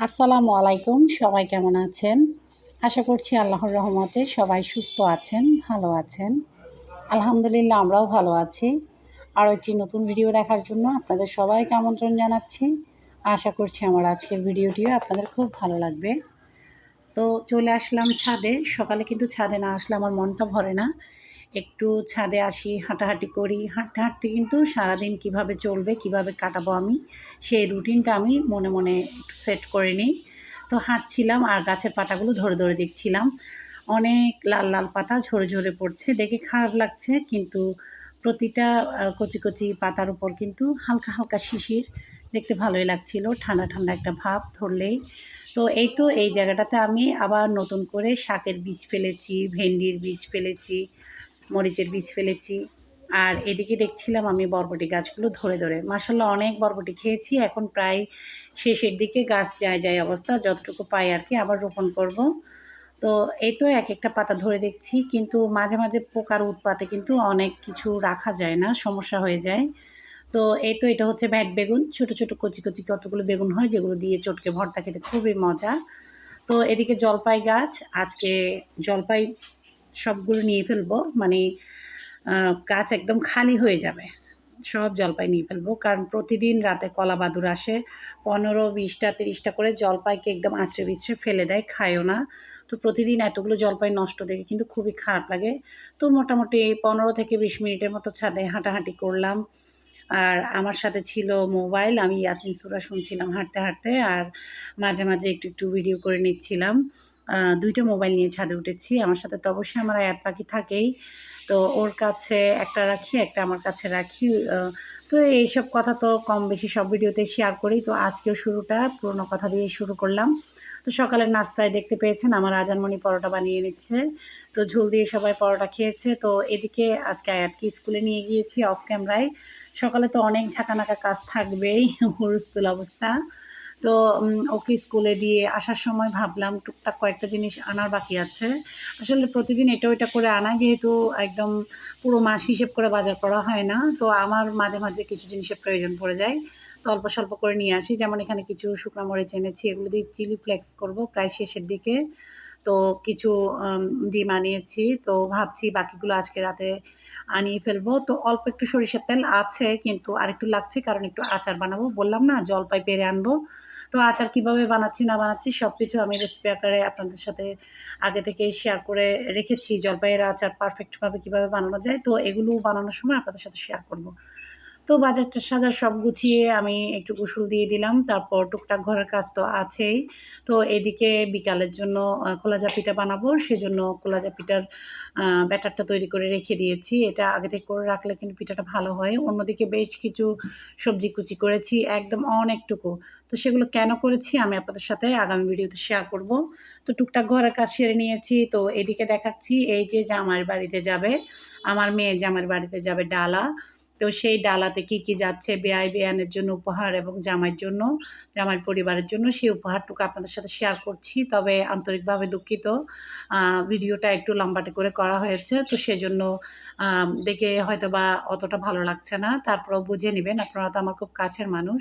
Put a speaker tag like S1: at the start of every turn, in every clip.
S1: আসসালামু আলাইকুম, সবাই কেমন আছেন? আশা করছি আল্লাহর রহমতে সবাই সুস্থ আছেন, ভালো আছেন। আলহামদুলিল্লাহ, আমরাও ভালো আছি। আরও একটি নতুন ভিডিও দেখার জন্য আপনাদের সবাইকে আমন্ত্রণ জানাচ্ছি। আশা করছি আমার আজকের ভিডিওটিও আপনাদের খুব ভালো লাগবে। তো চলে আসলাম ছাদে। সকালে কিন্তু ছাদে না আসলে আমার মনটা ভরে না। একটু ছাদে আসি, হাঁটাহাঁটি করি। হাঁটতে হাঁটতে কিন্তু সারাদিন কীভাবে চলবে, কীভাবে কাটাবো আমি সেই রুটিনটা আমি মনে মনে সেট করে নিই। তো হাঁটছিলাম আর গাছের পাতাগুলো ধরে ধরে দেখছিলাম। অনেক লাল লাল পাতা ঝরে ঝরে পড়ছে, দেখে খারাপ লাগছে কিন্তু প্রতিটা কচি কচি পাতার উপর কিন্তু হালকা হালকা শিশির। দেখতে ভালোই লাগছিল, ঠান্ডা ঠান্ডা একটা ভাব ধরলেই। তো এই তো এই জায়গাটাতে আমি আবার নতুন করে শাকের বীজ ফেলেছি, ভেন্ডির বীজ ফেলেছি মরিচের বীজ ফেলেছি। আর এদিকে দেখছিলাম আমি বরবটি গাছগুলো ধরে ধরে। মাসাল্লাহ অনেক বরবটি খেয়েছি। এখন প্রায় শেষের দিকে গাছ যায় যায় অবস্থা। যতটুকু পাই আর কি আবার রোপণ করব। তো এই তো এক একটা পাতা ধরে দেখছি, কিন্তু মাঝে মাঝে পোকার উৎপাতে কিন্তু অনেক কিছু রাখা যায় না, সমস্যা হয়ে যায়। তো এই তো এটা হচ্ছে ভ্যাট বেগুন। ছোট ছোট কচি কচি কতগুলো বেগুন হয় যেগুলো দিয়ে চটকে ভর্তা খেতে খুবই মজা। তো এদিকে জলপাই গাছ, আজকে জলপাই সবগুলো নিয়ে ফেলব মানে গাছ একদম খালি হয়ে যাবে। সব জলপাই নিয়ে ফেলব, কারণ প্রতিদিন রাতে কলা বাদুর আসে, পনেরো, বিশটা, তিরিশটা করে জলপাইকে একদম আছড়ে বিছড়ে ফেলে দেয়, খায়ও না। তো প্রতিদিন এতগুলো জলপাই নষ্ট দেখে কিন্তু খুবই খারাপ লাগে। তো মোটামুটি পনেরো থেকে বিশ মিনিটের মতো ছাদে হাঁটাহাঁটি করলাম। আর আমার সাথে ছিল মোবাইল, আমি ইয়াসিন সুরা শুনছিলাম হাঁটতে হাঁটতে আর মাঝে মাঝে একটু একটু ভিডিও করে নিচ্ছিলাম। দুইটা মোবাইল নিয়ে ছাদে উঠেছি। আমার সাথে তো অবশ্যই আমার আয়াত পাখি থাকেই। তো ওর কাছে একটা রাখি, একটা আমার কাছে রাখি। তো এইসব কথা তো কম বেশি সব ভিডিওতে শেয়ার করি। তো আজকেও শুরুটা, পুরোনো কথা দিয়ে শুরু করলাম। তো সকালের নাস্তায় দেখতে পেয়েছেন, আমার আজানমণি পরোটা বানিয়ে নিচ্ছে। তো ঝোল দিয়ে সবাই পরোটা খেয়েছে। তো এদিকে আজকে আয়াতকে স্কুলে নিয়ে গিয়েছি অফ ক্যামেরায় সকালে তো অনেক ঝাঁকানাকা কাজ থাকবেই হুরুস্তুল অবস্থা। তো ওকে স্কুলে দিয়ে আসার সময় ভাবলাম, টুকটাক কয়েকটা জিনিস আনার বাকি আছে। আসলে প্রতিদিন এটা ওইটা করে আনা যেহেতু একদম পুরো মাস হিসেব করে বাজার করা হয় না, তো আমার মাঝে মাঝে কিছু জিনিসের প্রয়োজন পড়ে যায়। তো অল্প স্বল্প করে নিয়ে আসি, যেমন এখানে কিছু শুকনো মরিচ এনেছি, এগুলো দিয়ে চিলি ফ্লেক্স করব প্রায় শেষের দিকে। তো কিছু ডিম আনিয়েছি, তো ভাবছি বাকিগুলো আজকে রাতে আনিয়ে ফেলব। তো অল্প একটু সরিষার তেল আছে কিন্তু আর একটু লাগছে কারণ একটু আচার বানাবো। বললাম না, জলপাই পেরে আনব। তো আচার কীভাবে বানাচ্ছি, না বানাচ্ছি সব কিছু আমি রেসিপি আকারে আপনাদের সাথে আগে থেকে শেয়ার করে রেখেছি। জলপাইয়ের আচার পারফেক্টভাবে কীভাবে বানানো যায়, তো এগুলো বানানোর সময় আপনাদের সাথে শেয়ার করব। তো বাজারটা সাজার সব গুছিয়ে আমি একটু গোসল দিয়ে দিলাম। তারপর টুকটাক ঘরের কাজ তো আছেই। তো এদিকে বিকালের জন্য কলাজা পিঠা বানাবো, সেজন্য কলাজা পিঠার ব্যাটারটা তৈরি করে রেখে দিয়েছি। এটা আগে থেকে করে রাখলে কিন্তু পিঠাটা ভালো হয়। অন্যদিকে বেশ কিছু সবজি কুচি করেছি, একদম অনেকটুকু। তো সেগুলো কেন করেছি আমি আপনাদের সাথে আগামী ভিডিওতে শেয়ার করব। তো টুকটাক ঘরের কাজ সেরে নিয়েছি। তো এদিকে দেখাচ্ছি, এই যে জামার বাড়িতে যাবে, আমার মেয়ে জামার বাড়িতে যাবে ডালা। তো সেই ডালাতে কি কি যাচ্ছে, বেআই বেয়ানের জন্য উপহার এবং জামাইয়ের জন্য, জামাইয়ের পরিবারের জন্য সেই উপহারটুকু আপনাদের সাথে শেয়ার করছি। তবে আন্তরিকভাবে দুঃখিত ভিডিওটা একটু লম্বাটে করে করা হয়েছে, তো সেজন্য দেখে হয়তো বা অতটা ভালো লাগছে না। তারপরেও বুঝে নেবেন, আপনারা তো আমার খুব কাছের মানুষ।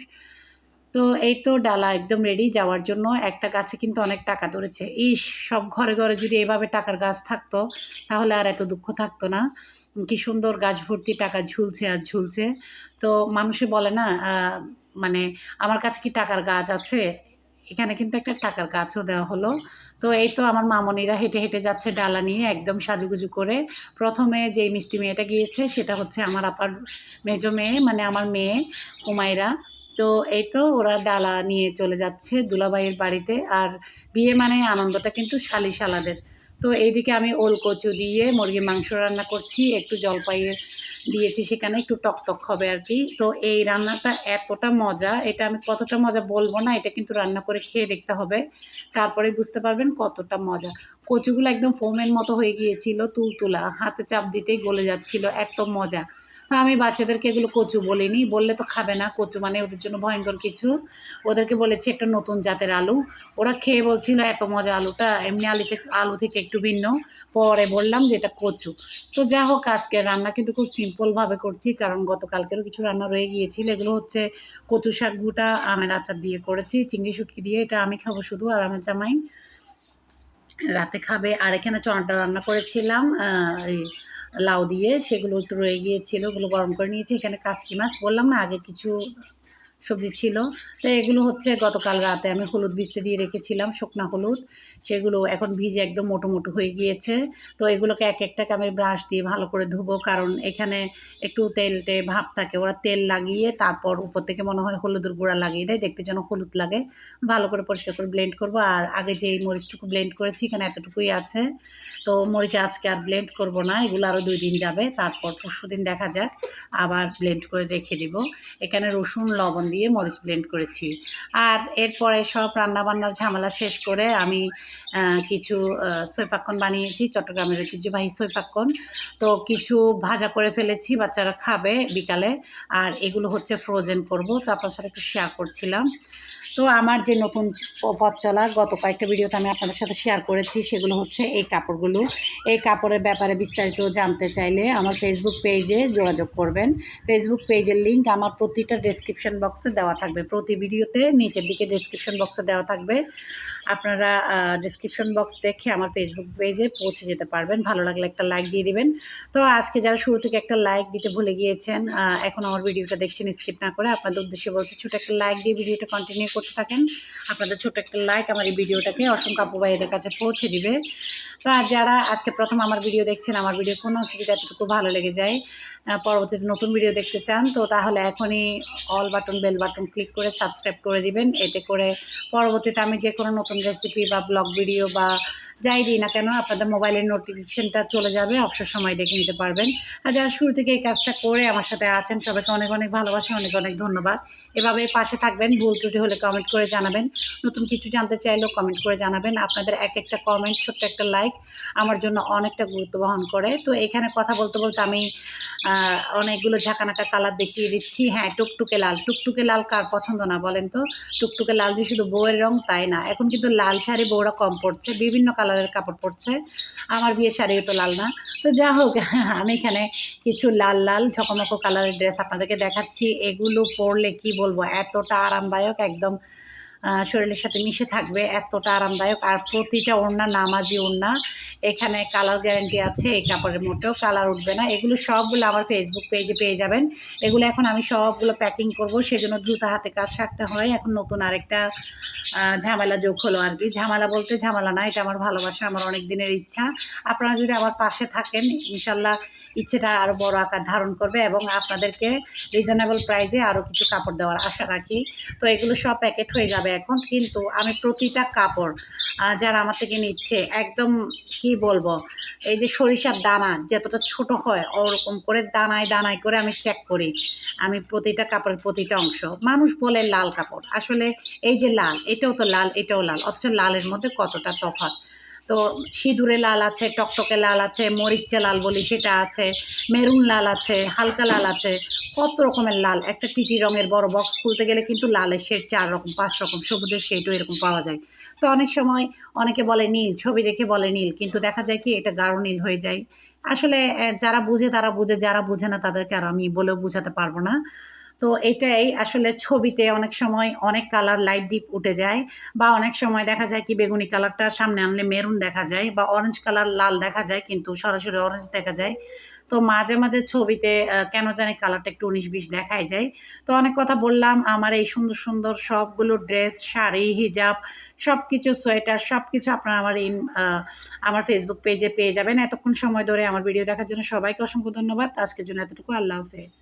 S1: তো এই তো ডালা একদম রেডি যাওয়ার জন্য একটা গাছে কিন্তু অনেক টাকা ধরেছে। ইস, সব ঘরে ঘরে যদি এভাবে টাকার গাছ থাকতো, তাহলে আর এত দুঃখ থাকতো না। কি সুন্দর গাছ ভর্তি টাকা ঝুলছে আর ঝুলছে। তো মানুষে বলে না মানে আমার কাছে কি টাকার গাছ আছে? এখানে কিন্তু একটা টাকার গাছও দেওয়া হলো। তো এই তো আমার মামনিরা হেঁটে হেঁটে যাচ্ছে ডালা নিয়ে একদম সাজুগুজু করে। প্রথমে যে মিষ্টি মেয়েটা গিয়েছে, সেটা হচ্ছে আমার আপার মেজো মেয়ে মানে আমার মেয়ে কুমাইরা তো এই তো ওরা ডালা নিয়ে চলে যাচ্ছে দুলাভাইয়ের বাড়িতে। আর বিয়ে মানে আনন্দটা কিন্তু শালি শালাদের তো এইদিকে আমি ওল কচু দিয়ে মুরগির মাংস রান্না করছি, একটু জলপাইয়ের দিয়েছি সেখানে, একটু টকটক হবে আর কি। তো এই রান্নাটা এতটা মজা, এটা আমি কতটা মজা বলব না, এটা কিন্তু রান্না করে খেয়ে দেখতে হবে। তারপরে বুঝতে পারবেন কতটা মজা। কচুগুলো একদম ফোমের মতো হয়ে গিয়েছিল, তুলতুলা, হাতে চাপ দিতেই গলে যাচ্ছিল, এত মজা। আমি বাচ্চাদেরকে এগুলো কচু বলিনি, বললে তো খাবে না কচু মানে ওদের জন্য ভয়ঙ্কর কিছু। ওদেরকে বলেছি একটা নতুন জাতের আলু। ওরা খেয়ে বলছিল, এত মজা আলুটা। এমনি আলু থেকে আলু থেকে একটু ভিন্ন। পরে বললাম যে এটা কচু। তো যা হোক আজকে রান্না কিন্তু খুব সিম্পলভাবে করছি, কারণ গতকালকেরও কিছু রান্না রয়ে গিয়েছিল। এগুলো হচ্ছে কচু শাক গুটা, আমের আচার দিয়ে করেছি, চিংড়ি শুটকি দিয়ে। এটা আমি খাব শুধু আর আমার জামাই। রাতে খাবে। আর এখানে চনাটা রান্না করেছিলাম এই লাউ দিয়ে সেগুলো একটু রয়ে গিয়েছিল, ওগুলো গরম করে নিয়েছি। এখানে কাঁচকি মাছ বললাম না, আগে কিছু সবজি ছিল। তো এগুলো হচ্ছে গতকাল রাতে আমি হলুদ ভিজতে দিয়ে রেখেছিলাম, শুকনা হলুদ। সেগুলো এখন ভিজে একদম মোটো মোটো হয়ে গিয়েছে। তো এগুলোকে এক একটাকে আমি ব্রাশ দিয়ে ভালো করে ধুবো, কারণ এখানে একটু তেলটে ভাব থাকে। ওরা তেল লাগিয়ে তারপর উপর থেকে মনে হয় হলুদের গুঁড়া লাগিয়ে দেয়, দেখতে যেন হলুদ লাগে। ভালো করে পরিষ্কার করে ব্লেন্ড করব। আর আগে যে মরিচটুকু ব্লেন্ড করেছি, এখানে এতটুকুই আছে। তো মরিচ আজকে আর ব্লেন্ড করব না, এগুলো আরও দুই দিন যাবে। তারপর পরশু দিন দেখা যাক, আবার ব্লেন্ড করে রেখে দিব। এখানে রসুন, লবণ মরিচ ব্লেন্ড করেছি। আর এরপরে সব রান্নাবান্নার ঝামেলা শেষ করে আমি কিছু সৈপাক্কন বানিয়েছি, চট্টগ্রামের ঐতিহ্যবাহী সৈপাক্কন। তো কিছু ভাজা করে ফেলেছি, বাচ্চারা খাবে বিকালে। আর এগুলো হচ্ছে ফ্রোজেন করব, তো আপনার সাথে একটু শেয়ার করছিলাম। তো আমার যে নতুন পথ চলা, গত কয়েকটা ভিডিওতে আমি আপনাদের সাথে শেয়ার করেছি, সেগুলো হচ্ছে এই কাপড়গুলো। এই কাপড়ের ব্যাপারে বিস্তারিত জানতে চাইলে আমার ফেসবুক পেজে যোগাযোগ করবেন। ফেসবুক পেজের লিংক আমার প্রতিটা ডেসক্রিপশন বক্সে দেওয়া থাকবে। প্রতি ভিডিওতে নিচের দিকে ডেসক্রিপশন বক্সে দেওয়া থাকবে। আপনারা ডেসক্রিপশন বক্স দেখে আমার ফেসবুক পেজে পৌঁছে যেতে পারবেন। ভালো লাগলে একটা লাইক দিয়ে দিবেন। তো আজকে যারা শুরু থেকে একটা লাইক দিতে ভুলে গিয়েছেন এখন আমার ভিডিওটা দেখছেন স্কিপ না করে আপনাদের উদ্দেশ্যে বলছি, ছোটো একটা লাইক দিয়ে ভিডিওটা কন্টিনিউ করতে থাকেন। আপনাদের ছোট একটা লাইক আমার এই ভিডিওটাকে অসংখ্য আপু ভাইদের কাছে পৌঁছে দিবে। তো আর যারা আজকে প্রথম আমার ভিডিও দেখছেন, আমার ভিডিও কোনো অংশ যদি এতটুকু ভালো লেগে যায় পরবর্তীতে নতুন ভিডিও দেখতে চান, তো তাহলে এখনই all button bell button click করে সাবস্ক্রাইব করে দিবেন। এতে করে পরবর্তীতে আমি যে কোনো নতুন রেসিপি বা ব্লগ ভিডিও বা যাই দিই না কেন, আপনাদের মোবাইলের নোটিফিকেশনটা চলে যাবে, অবসর সময় দেখে নিতে পারবেন। আর যারা শুরু থেকে এই কাজটা করে আমার সাথে আছেন, সবাইকে অনেক অনেক ভালোবাসা, অনেক অনেক ধন্যবাদ। এভাবে পাশে থাকবেন, ভুল ত্রুটি হলে কমেন্ট করে জানাবেন। নতুন কিছু জানতে চাইলেও কমেন্ট করে জানাবেন। আপনাদের এক একটা কমেন্ট ছোট্ট একটা লাইক আমার জন্য অনেকটা গুরুত্ব বহন করে। তো এখানে কথা বলতে বলতে আমি অনেকগুলো ঝাঁকানাকা কালার দেখিয়ে দিচ্ছি। হ্যাঁ টুকটুকে লাল। টুকটুকে লাল কার পছন্দ না বলেন তো? টুকটুকে লাল যে শুধু বউয়ের রং তাই না? এখন কিন্তু লাল শাড়ি বউরা কম পড়ছে বিভিন্ন কালারের কাপড় পরছে। আমার বিয়ে শাড়িও তো লাল না। তো যা হোক, আমি এখানে কিছু লাল লাল ঝকমকো কালারের ড্রেস আপনাদেরকে দেখাচ্ছি। এগুলো পরলে কি বলব? এতটা আরামদায়ক, একদম শরীরের সাথে মিশে থাকবে, এতটা আরামদায়ক। আর প্রতিটা ওড়না নামাজি ওড়না, এখানে কালার গ্যারান্টি আছে, এই কাপড়ের মোটেও কালার উঠবে না। এগুলো সবগুলো আমার ফেসবুক পেজে পেয়ে যাবেন। এগুলো এখন আমি সবগুলো প্যাকিং করব, সেজন্য দ্রুত হাতে কাজ সারতে হয়। এখন নতুন আরেকটা ঝামেলা যোগ হলো আর কি। ঝামেলা বলতে ঝামেলা না, এটা আমার ভালোবাসা, আমার অনেক দিনের ইচ্ছা। আপনারা যদি আমার পাশে থাকেন, ইনশাল্লাহ ইচ্ছেটা আরও বড় আকার ধারণ করবে এবং আপনাদেরকে রিজনেবল প্রাইজে আরও কিছু কাপড় দেওয়ার আশা রাখি। তো এগুলো সব প্যাকেট হয়ে যাবে এখন। কিন্তু আমি প্রতিটা কাপড় যারা আমার থেকে নিচ্ছে, একদম কি বলব, এই যে সরিষার দানা যতটা ছোট হয়, ওরকম করে দানায় দানায় করে আমি চেক করি। আমি প্রতিটা কাপড়ের প্রতিটা অংশ। মানুষ বলে লাল কাপড়। আসলে এই যে লাল, এটাও তো লাল, এটাও লাল। অথচ লালের মধ্যে কতটা তফাৎ? তো সিঁদুরে লাল আছে, টকটকে লাল আছে, মরিচে লাল বলি সেটা আছে, মেরুন লাল আছে, হালকা লাল আছে, কত রকমের লাল। একটা টিটি রঙের বড় বক্স খুলতে গেলে কিন্তু লালের শেড চার রকম, পাঁচ রকম, সবুজের শেডও এরকম পাওয়া যায়। তো অনেক সময় অনেকে বলে নীল, ছবি দেখে বলে নীল, কিন্তু দেখা যায় কি এটা গাঢ় নীল হয়ে যায়। আসলে যারা বুঝে তারা বুঝে, যারা বুঝে না তাদেরকে আর আমি বলেও বুঝাতে পারব না। তো এটাই আসলে ছবিতে অনেক সময় অনেক কালার লাইট ডিপ উঠে যায় বা অনেক সময় দেখা যায় কি বেগুনি কালারটা সামনে আনলে মেরুন দেখা যায় বা অরেঞ্জ কালার লাল দেখা যায় কিন্তু সরাসরি অরেঞ্জ দেখা যায়। তো মাঝে মাঝে ছবিতে কেন জানি কালারটা একটু উনিশ বিশ দেখাই যায়। তো অনেক কথা বললাম, আমার এই সুন্দর সুন্দর সবগুলো ড্রেস শাড়ি হিজাব সব কিছু সোয়েটার সব কিছু আপনারা আমার ইন আমার ফেসবুক পেজে পেয়ে যাবেন। এতক্ষণ সময় ধরে আমার ভিডিও দেখার জন্য সবাইকে অসংখ্য ধন্যবাদ। আজকের জন্য এতটুকু। আল্লাহ হাফেজ।